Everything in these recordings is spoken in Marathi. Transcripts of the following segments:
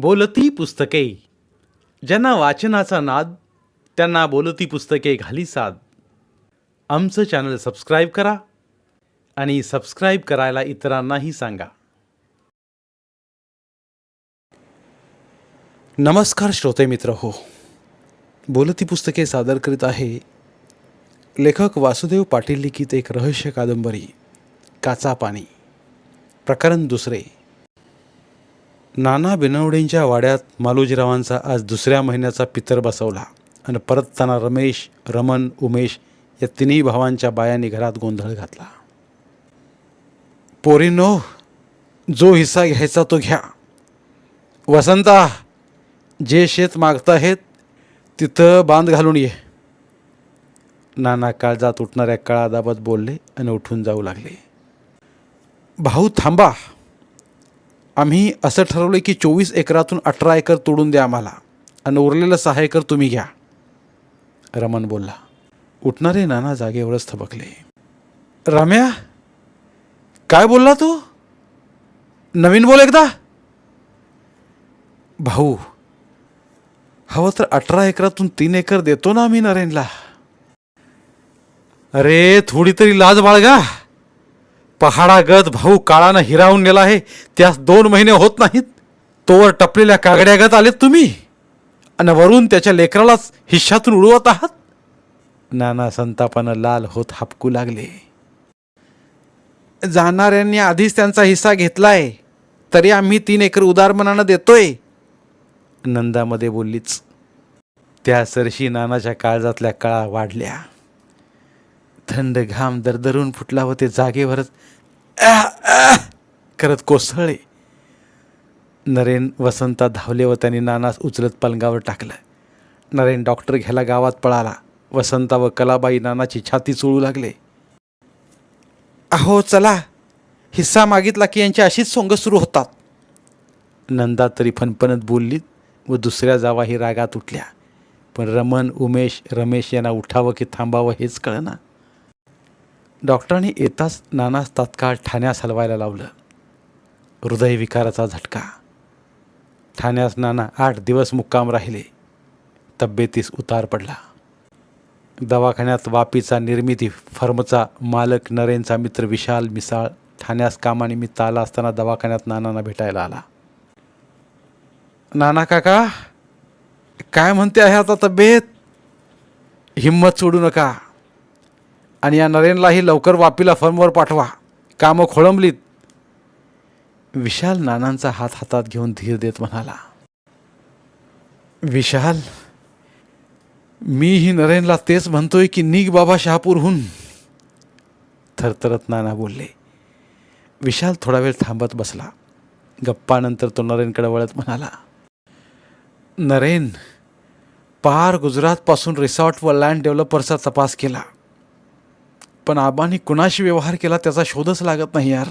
बोलती पुस्तके. ज्यांना वाचनाचा नाद त्यांना बोलती पुस्तके घाली साद. आमचं चॅनल सबस्क्राईब करा आणि सबस्क्राईब करायला इतरांनाही सांगा. नमस्कार श्रोते मित्र हो. बोलती पुस्तके सादर करीत आहे लेखक वासुदेव पाटील लिखित एक रहस्य कादंबरी काचा पाणी प्रकरण दुसरे. नाना बिनवडेंच्या वाड्यात मालोजीरावांचा आज दुसऱ्या महिन्याचा पितर बसवला आणि परतताना रमेश रमन उमेश या तिन्ही भावांच्या बायांनी घरात गोंधळ घातला. पोरीनो जो हिस्सा घ्यायचा तो घ्या. वसंता जे शेत मागताहेत तिथं बांध घालून ये. नाना काळजात उठणाऱ्या काळादाबत बोलले आणि उठून जाऊ लागले. भाऊ थांबा. आम्ही असं ठरवलं की चोवीस एकरातून अठरा एकर तोडून द्या आम्हाला. आणि उरलेलं सहा एकर तुम्ही घ्या. रमन बोलला. उठणारे नाना जागेवरच थबकले. रम्या काय बोलला तू? नवीन बोल एकदा. भाऊ हवं तर अठरा एकरातून तीन एकर देतो ना आम्ही नरेनला अरे थोडी तरी लाज बाळगा. पहाडागत भाऊ काळानं हिरावून नेला आहे. त्यास दोन महिने होत नाहीत. तोवर टपलेल्या कागड्यागत आलेत तुम्ही. आणि वरून त्याच्या लेकरालाच हिश्शातून उडवत आहात. नाना संतापानं लाल होत हापकू लागले. जाणाऱ्यांनी आधीच त्यांचा हिस्सा घेतलाय. तरी आम्ही तीन एकर उदारमनानं देतोय. नंदामध्ये बोललीच. त्या सरशी नानाच्या काळजातल्या कळा वाढल्या. थंड घाम दरदरून फुटला व ते जागेवरच. करत कोसळले. नरेन वसंता धावले व त्यांनी नानास उचलत पलंगावर टाकलं. नरेन डॉक्टर घ्यायला गावात पळाला. वसंता व कलाबाई नानाची छाती चोळू लागले. अहो चला. हिस्सा मागितला की यांची अशीच सोंग सुरू होतात. नंदा तरी फणफणत बोललीत व दुसऱ्या जावाही रागात उठल्या. पण रमन उमेश रमेश यांना उठावं की थांबावं हेच कळना. डॉक्टरांनी येताच नानास तात्काळ ठाण्यास हलवायला लावलं. हृदयविकाराचा झटका. ठाण्यास नाना आठ दिवस मुक्काम राहिले. तब्येतीस उतार पडला. दवाखान्यात वापीचा निर्मिती फर्मचा मालक नरेनचा मित्र विशाल मिसाळ ठाण्यास कामानिमित्त आला असताना दवाखान्यात नानांना भेटायला आला. नाना काका काय म्हणते आहे आता तब्येत? हिंमत सोडू नका. आणि या नरेनलाही लवकर वापीला फर्मवर पाठवा. कामं खोळंबलीत. विशाल नानांचा हात हातात घेऊन धीर देत म्हणाला विशाल मीही नरेनला तेच म्हणतोय की निघ बाबा शहापूरहून. थरथरत नाना बोलले. विशाल थोडा वेळ थांबत बसला. गप्पानंतर तो नरेनकडे वळत म्हणाला नरेन पार गुजरातपासून रिसॉर्ट व लँड डेव्हलपरचा तपास केला. पण आबांनी कुणाशी व्यवहार केला त्याचा शोधच लागत नाही यार.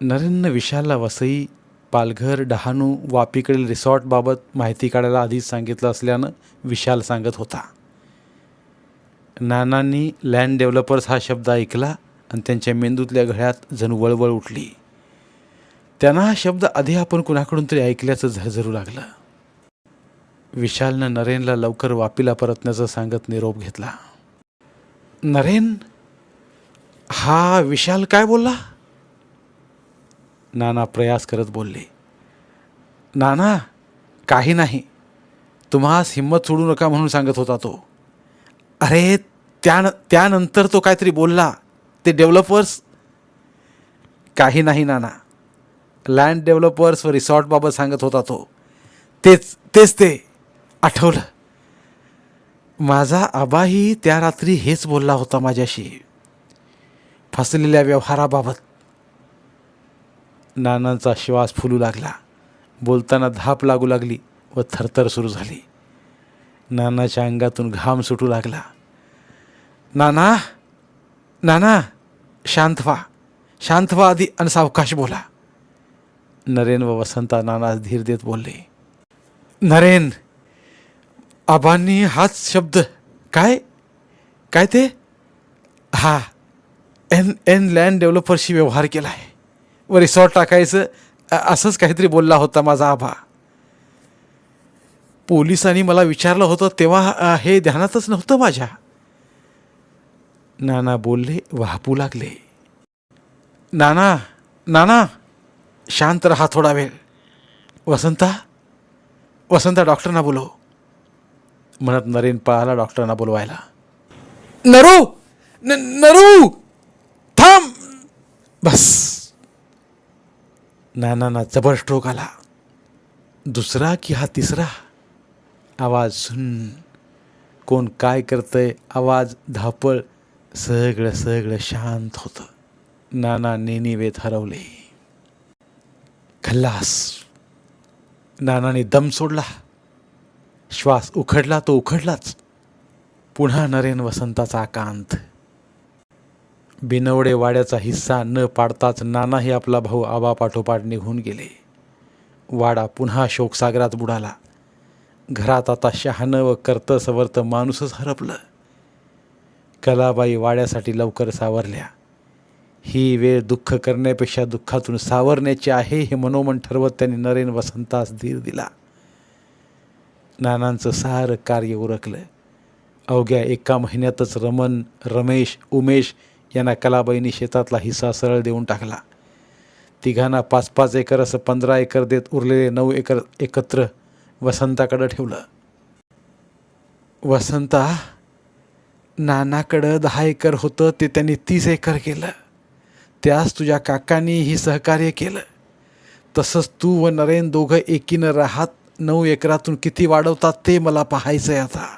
नरेंद्र विशालला वसई पालघर डहाणू वापीकडील रिसॉर्टबाबत माहिती काढायला आधीच सांगितलं असल्यानं विशाल सांगत होता. नानांनी लँड डेव्हलपर्स हा शब्द ऐकला आणि त्यांच्या मेंदूतल्या घड्यात जणू वळवळ उठली. त्यांना हा शब्द आधी आपण कुणाकडून तरी ऐकल्याचं झरझरू लागलं. विशालनं नरेनला लवकर वापीला परतण्याचं सांगत निरोप घेतला. नरेन हा विशाल काय बोलला? नाना प्रयास करत बोलले. नाना काही नाही. तुम्हास हिंमत सोडू नका म्हणून सांगत होता तो. अरे त्यान त्यानंतर तो काहीतरी बोलला. ते डेव्हलपर्स? काही नाही नाना. लँड डेव्हलपर्स व रिसॉर्टबाबत सांगत होता तो. तेच तेच ते आठवलं. माझा आबाही त्या रात्री हेच बोलला होता माझ्याशी. फसलेल्या व्यवहाराबाबत. नानांचा श्वास फुलू लागला. बोलताना धाप लागू लागली व थरथर सुरू झाली. नानाच्या अंगातून घाम सुटू लागला. नाना! नाना! शांत व्हा. शांत व्हा आधी आणि सावकाश बोला. नरेन व वसंता नाना धीर देत बोलले. नरेन! आबांनी हाच शब्द काय? काय ते? हा एन एन लँड डेव्हलपरशी व्यवहार केला आहे व रिसॉर्ट टाकायचं. असंच काहीतरी बोलला होता माझा आभा पोलिसांनी मला विचारलं होतं तेव्हा हे ध्यानातच नव्हतं माझ्या. नाना बोलले वाहपू लागले. नाना नाना शांत रहा थोडा वेळ. वसंता वसंता डॉक्टरना बोलव. म्हणत नरेन पळाला डॉक्टरांना बोलवायला. नरू! न नरू! थांब! बस. नानांना जबर स्ट्रोक आला. दुसरा की हा तिसरा? आवाज सुन. कोण काय करतंय? आवाज धापळ. सगळं सगळं शांत होतं. नाना नेनिवेत हरवले. खल्लास. नानाने दम सोडला. श्वास उखडला तो उखडलाच. पुन्हा नरेन वसंताचा आकांत. बिनवडे वाड्याचा हिस्सा न पाडताच नानाही आपला भाऊ आबा पाठोपाठ निघून गेले. वाडा पुन्हा शोकसागरात बुडाला. घरात आता शहाणं व कर्त सवर्त माणूसच हरपलं. कलाबाई वाड्यासाठी लवकर सावरल्या. ही वेळ दुःख करण्यापेक्षा दुःखातून सावरण्याची आहे हे मनोमन ठरवत त्यांनी नरेन वसंतास धीर दिला. नानांचं सारं कार्य उरकलं अवघ्या एका महिन्यातच रमन रमेश उमेश यांना कलाबाईंनी शेतातला हिस्सा सरळ देऊन टाकला. तिघांना पाच पाच एकर असं पंधरा एकर देत उरलेले नऊ एकर एकत्र वसंताकडं ठेवलं. वसंता नानाकडं दहा एकर होतं ते त्यांनी तीस एकर केलं. त्यास तुझ्या काकांनीही सहकार्य केलं. तसंच तू व नरेन दोघं एकीनं राहात नऊ एकरातून किती वाढवतात ते मला पाहायचं आहे आता.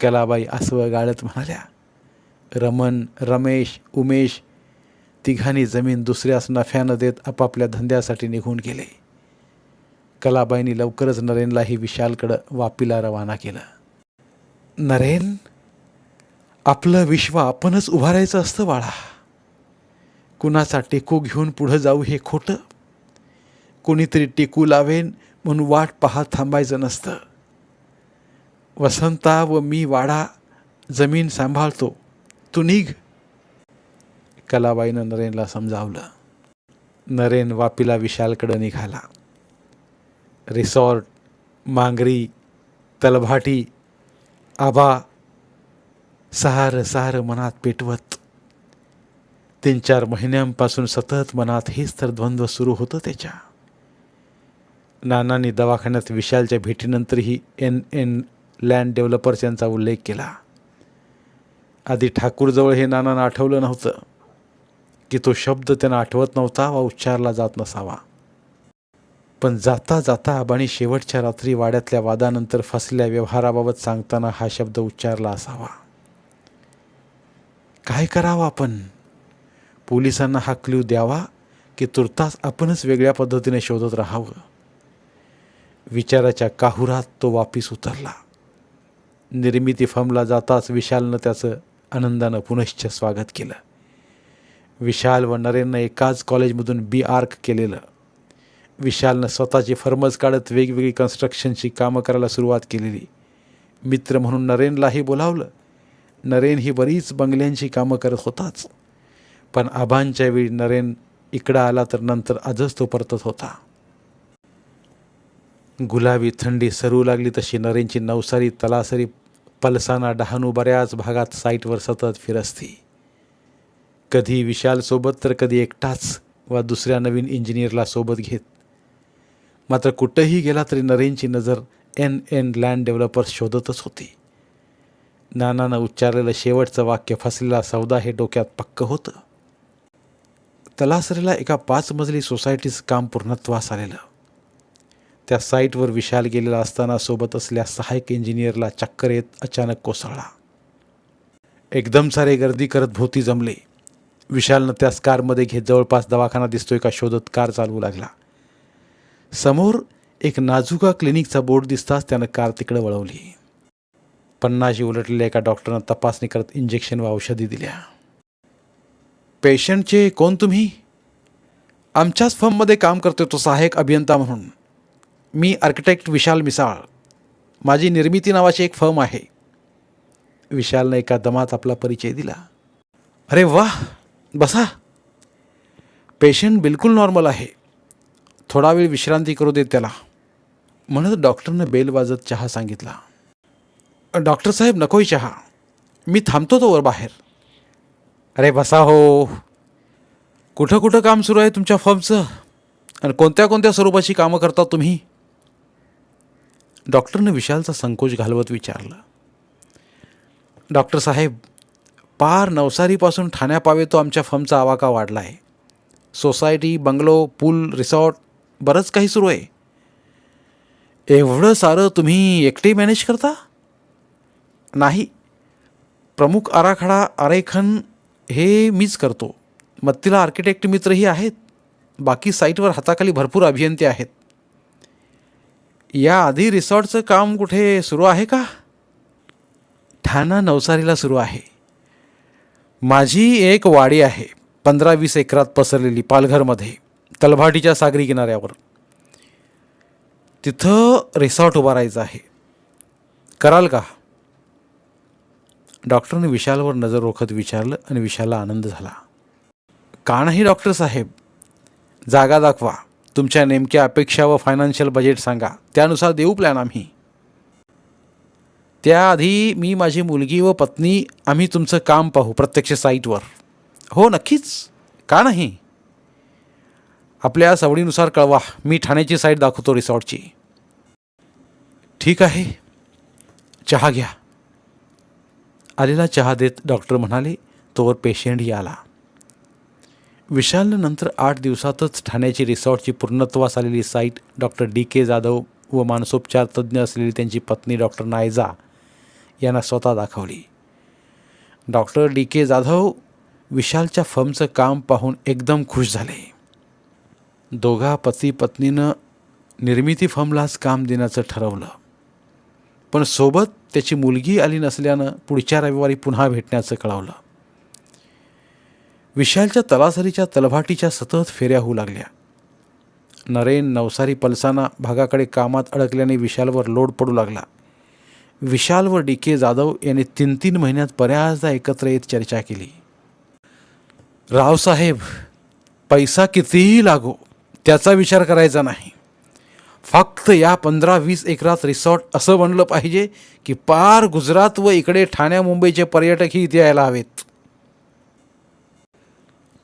कलाबाई आसव गाळत म्हणाल्या रमन रमेश उमेश तिघांनी जमीन दुसऱ्यास नफ्यानं देत आपापल्या धंद्यासाठी निघून गेले. कलाबाईंनी लवकरच नरेनलाही विशालकडं वापीला रवाना केलं. नरेन आपलं विश्व आपणच उभारायचं असतं बाळा. कुणाचा टेकू घेऊन पुढं जाऊ हे खोटं. कोणीतरी टिकू लावेन म्हणून वाट पाहत थांबायचं नसतं. वसंता व मी वाडा जमीन सांभाळतो. तू निघ. कलाबाईनं नरेनला समजावलं. नरेन वापीला विशालकडं निघाला. रिसॉर्ट मांगरी तलभाटी आबा सहार सहार मनात पेटवत. तीन चार महिन्यांपासून सतत मनात हेच तर द्वंद्व सुरू होतं त्याच्या. नानांनी दवाखान्यात विशालच्या भेटीनंतरही एन एन लँड डेव्हलपर्स यांचा उल्लेख केला. आधी ठाकूरजवळ हे नानांना आठवलं नव्हतं की तो शब्द त्यांना आठवत नव्हता वा उच्चारला जात नसावा. पण जाता जाता आबाणी शेवटच्या रात्री वाड्यातल्या वादानंतर फसल्या व्यवहाराबाबत सांगताना हा शब्द उच्चारला असावा. काय करावं आपण? पोलिसांना हा क्ल्यू द्यावा की तुर्तास आपणच वेगळ्या पद्धतीने शोधत राहावं? विचाराच्या काहुरात तो वापिस उतरला. निर्मिती फर्मला जाताच विशालनं त्याचं आनंदानं पुनश्च स्वागत केलं. विशाल व नरेननं एकाच कॉलेजमधून बी आर्क केलेलं. विशालनं स्वतःची फर्मच काढत वेगवेगळी कन्स्ट्रक्शनची कामं करायला सुरुवात केलेली. मित्र म्हणून नरेनलाही बोलावलं. नरेन ही बरीच बंगल्यांची कामं करत होताच. पण आबांच्या वेळी नरेन इकडं आला तर नंतर आजच तो परतत होता. गुलाबी थंडी सरू लागली तशी नरेंची नवसारी तलासरी पलसाना डहाणू बऱ्याच भागात साईटवर सतत फिरसती. कधी विशालसोबत तर कधी एकटाच वा दुसऱ्या नवीन इंजिनियरला सोबत घेत. मात्र कुठंही गेला तरी नरेंची नजर एन एन लँड डेव्हलपर्स शोधतच होती. नानानं उच्चारलेलं शेवटचं वाक्य फसलेला सौदा हे डोक्यात पक्क होतं. तलासरीला एका पाच मजली सोसायटीचं काम पूर्णत्वास आलेलं. त्या साईटवर विशाल गेलेला असताना सोबत असल्या सहाय्यक इंजिनियरला चक्कर येत अचानक कोसळला. एकदम सारे गर्दी करत भोवती जमले. विशालनं त्याच कारमध्ये घेत जवळपास दवाखाना दिसतोय का शोधत कार चालवू लागला. समोर एक नाजुका क्लिनिकचा बोर्ड दिसताच त्यानं कार तिकडे वळवली. पन्नाशी उलटलेल्या एका डॉक्टरनं तपासणी करत इंजेक्शन व औषधी दिल्या. पेशंटचे कोण तुम्ही? आमच्याच फर्ममध्ये काम करतोय तो सहाय्यक अभियंता म्हणून. मी आर्किटेक्ट विशाल मिसाळ. माझी निर्मिती नावाची एक फर्म आहे. विशालनं एका दमात आपला परिचय दिला. अरे वा बसा. पेशंट बिलकुल नॉर्मल आहे. थोडा वेळ विश्रांती करू देत त्याला. म्हणत डॉक्टरनं बेल वाजत चहा सांगितला. डॉक्टर साहेब नकोय चहा. मी थांबतो तो वर बाहेर. अरे बसा हो. कुठं कुठं काम सुरू आहे तुमच्या फर्मचं आणि कोणत्या कोणत्या स्वरूपाची कामं करता तुम्ही? डॉक्टरनं विशालचा संकोच घालवत विचारलं. डॉक्टर साहेब पार नवसारीपासून ठाण्यापावे तो आमच्या फर्मचा आवाका वाढला आहे सोसायटी बंगलो पूल रिसॉर्ट बरंच काही सुरू आहे. एवढं सारं तुम्ही एकटे मॅनेज करता? नाही. प्रमुख आराखडा आरेखन हे मीच करतो. मत्तीला आर्किटेक्ट मित्रही आहेत. बाकी साईटवर हाताखाली भरपूर अभियंते आहेत. याआधी रिसॉर्टचं काम कुठे सुरू आहे का? ठाणा नवसारीला सुरू आहे. माझी एक वाडी आहे पंधरा वीस एकरात पसरलेली पालघरमध्ये तलभाटीच्या सागरी किनाऱ्यावर. तिथं रिसॉर्ट उभारायचं आहे. कराल का? डॉक्टरने विशालवर नजर रोखत विचारलं आणि विशालला आनंद झाला. का नाही डॉक्टर साहेब जागा दाखवा. तुमच्या नेमक्या अपेक्षा व फायनान्शियल बजेट सांगा. त्यानुसार देऊ प्लॅन आम्ही. त्याआधी मी माझी मुलगी व पत्नी आम्ही तुमचं काम पाहू प्रत्यक्ष साईटवर हो नक्कीच. का नाही? आपल्या सवडीनुसार कळवा. मी ठाण्याची साईट दाखवतो रिसॉर्टची. ठीक आहे. चहा घ्या. आलेला चहा देत डॉक्टर म्हणाले तोवर पेशंट आला विशालनं नंतर आठ दिवसातच ठाण्याची रिसॉर्टची पूर्णत्वास आलेली site doctor D. K. Jadhav व मानसोपचार तज्ज्ञ असलेली त्यांची पत्नी डॉक्टर नायजा यांना स्वतः दाखवली. Doctor D. के. जाधव विशालच्या फर्मचं काम पाहून एकदम खुश झाले. दोघा पती पत्नीनं निर्मिती फर्मलाच काम देण्याचं ठरवलं. पण सोबत त्याची मुलगी आली नसल्यानं पुढच्या रविवारी पुन्हा भेटण्याचं कळवलं. विशालच्या तलासरीच्या तलभाटीच्या सतत फेऱ्या होऊ लागल्या. नरेन नवसारी पलसाना भागाकडे कामात अडकल्याने विशालवर लोड पडू लागला. विशाल व डी के जाधव यांनी तीन तीन महिन्यात बऱ्याचदा एकत्र येत चर्चा केली. रावसाहेब पैसा कितीही लागो त्याचा विचार करायचा नाही. फक्त या पंधरा वीस एकरात रिसॉर्ट असं बनलं पाहिजे की पार गुजरात व इकडे ठाण्या मुंबईचे पर्यटकही इथे यायला हवेत.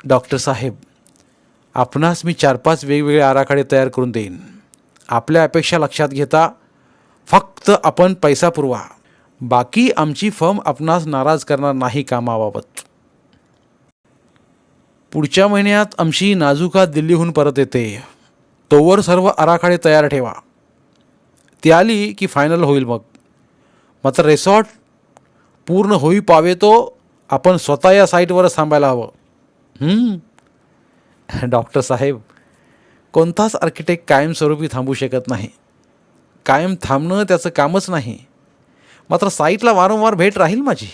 डॉक्टर साहेब आपणास मी चार पाच वेगवेगळे आराखडे तयार करून देईन. आपल्या अपेक्षा लक्षात घेता फक्त आपण पैसा पुरवा. बाकी आमची फर्म आपणास नाराज करणार नाही कामाबाबत. पुढच्या महिन्यात आमची नाजुका दिल्लीहून परत येते. तोवर सर्व आराखडे तयार ठेवा. ती आली की फायनल होईल मग. मात्र रिसॉर्ट पूर्ण होई पावे तो आपण स्वतः या साईटवरच थांबायला हवं. डॉक्टर साहेब कोणताच आर्किटेक्ट कायमस्वरूपी थांबू शकत नाही. कायम थांबणं त्याचं कामच नाही. मात्र साईटला वारंवार भेट राहील माझी.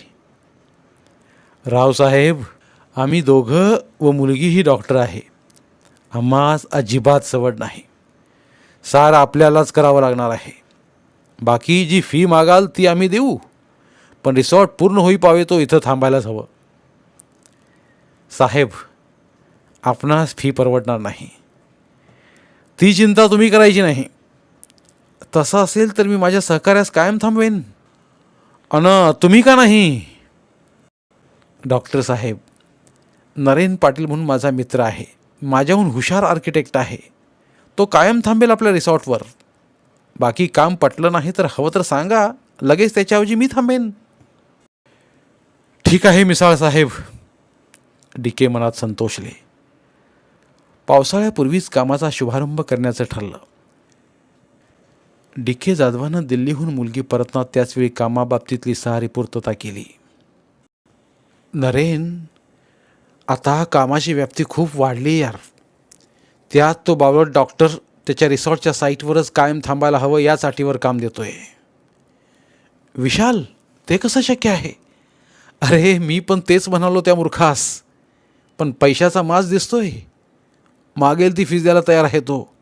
रावसाहेब आम्ही दोघं व मुलगीही डॉक्टर आहे. आम्हास अजिबात सवड नाही. सार आपल्यालाच करावं लागणार आहे. बाकी जी फी मागाल ती आम्ही देऊ. पण रिसॉर्ट पूर्ण होई पावे तो इथं थांबायलाच हवं. साहेब आपणास फी परवडणार नाही. ती चिंता तुम्ही करायची नाही. तसं असेल तर मी माझ्या सहकार्यास कायम थांबवेन. अन तुम्ही का नाही? डॉक्टर साहेब नरेन पाटील म्हणून माझा मित्र आहे. माझ्याहून हुशार आर्किटेक्ट आहे. तो कायम थांबेल आपल्या रिसॉर्टवर. बाकी काम पटलं नाही तर हवं तर सांगा. लगेच त्याच्याऐवजी मी थांबेन. ठीक आहे मिसाळ साहेब. डीके मनात संतोषले. पावसाळ्यापूर्वीच कामाचा शुभारंभ करण्याचं ठरलं. डीके जाधवानं दिल्लीहून मुलगी परतणार त्याचवेळी कामाबाबतीतली सारी पूर्तता केली. नरेन आता कामाची व्याप्ती खूप वाढली यार. त्यात तो बावळट डॉक्टर त्याच्या रिसॉर्टच्या साईटवरच कायम थांबायला हवं याच अटीवर काम देतोय. विशाल ते कसं शक्य आहे? अरे मी पण तेच म्हणालो त्या मूर्खास. पण पैशाचा माज दिसतोय. मागेल ती फीस द्यायला तयार आहे तो.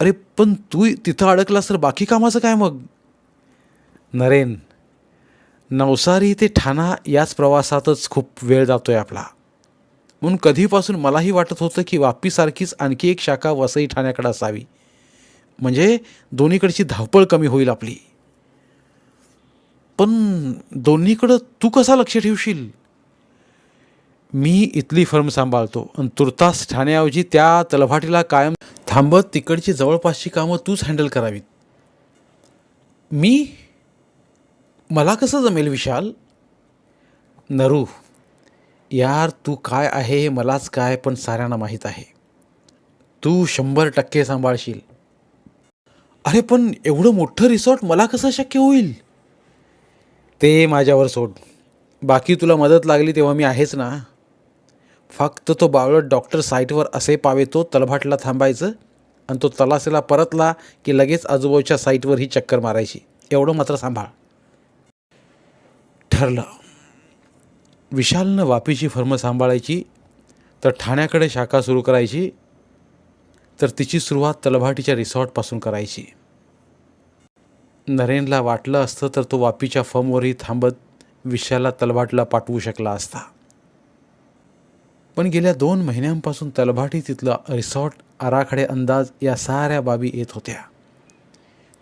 अरे पण तू तिथं अडकलास तर बाकी कामाचं काय मग? नरेन नवसारी ते ठाणा याच प्रवासातच खूप वेळ जातोय आपला. म्हणून कधीपासून मलाही वाटत होतं की वापीसारखीच आणखी एक शाखा वसई ठाण्याकडे असावी. म्हणजे दोन्हीकडची धावपळ कमी होईल आपली. पण दोन्हीकडं तू कसा लक्ष ठेवशील? मी इथली फर्म सांभाळतो. आणि तुर्तास ठाण्याऐवजी त्या तलभाटीला कायम थांबत तिकडची जवळपासची कामं तूच हँडल करावीत. मी मला कसं जमेल विशाल? नरू यार तू काय आहे हे मलाच काय पण साऱ्यांना माहीत आहे. तू शंभर टक्के सांभाळशील. अरे पण एवढं मोठं रिसॉर्ट मला कसं शक्य होईल? ते माझ्यावर सोड. बाकी तुला मदत लागली तेव्हा मी आहेच ना. फक्त तो बावळट डॉक्टर साईटवर असे पावे तो तलभाटला थांबायचं आणि तो तलासेला परतला की लगेच आजूबाजूच्या साईटवर ही चक्कर मारायची. एवढं मात्र सांभाळ. ठरलं. विशालनं वापीची फर्म सांभाळायची तर ठाण्याकडे शाखा सुरू करायची तर तिची सुरुवात तलभाटीच्या रिसॉर्टपासून करायची. नरेनला वाटलं असतं तर तो वापीच्या फर्मवरही थांबत विशालला तलभाटला पाठवू शकला असता. पण गेल्या दोन महिन्यांपासून तलभाटी तिथलं रिसॉर्ट आराखडे अंदाज या साऱ्या बाबी येत होत्या.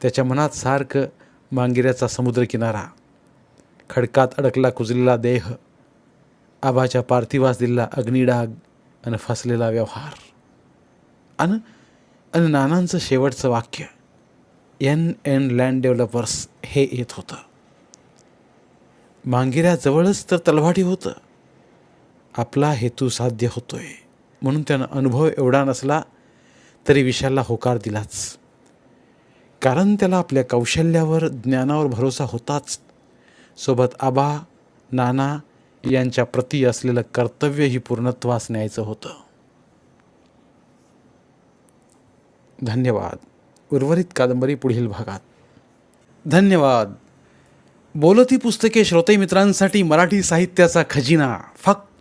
त्याच्या मनात सारखं मांगिऱ्याचा समुद्रकिनारा खडकात अडकला कुजलेला देह आबाच्या पार्थिवास दिलेला अग्निडाग आणि फसलेला व्यवहार. अन आणि नानांचं शेवटचं वाक्य एन एन लँड डेव्हलपर्स हे येत होतं. मांगिऱ्याजवळच तर तलवाटी होतं. आपला हेतू साध्य होतो आहे म्हणून त्यानं अनुभव एवढा नसला तरी विशालला होकार दिलाच. कारण त्याला आपल्या कौशल्यावर ज्ञानावर भरोसा होताच. सोबत आबा नाना यांच्या प्रती असलेलं कर्तव्यही पूर्णत्वास न्यायचं होतं. धन्यवाद. उर्वरित कादंबरी पुढील भागात. धन्यवाद. बोलती पुस्तके श्रोते मित्रांसाठी मराठी साहित्याचा खजिना. फक्त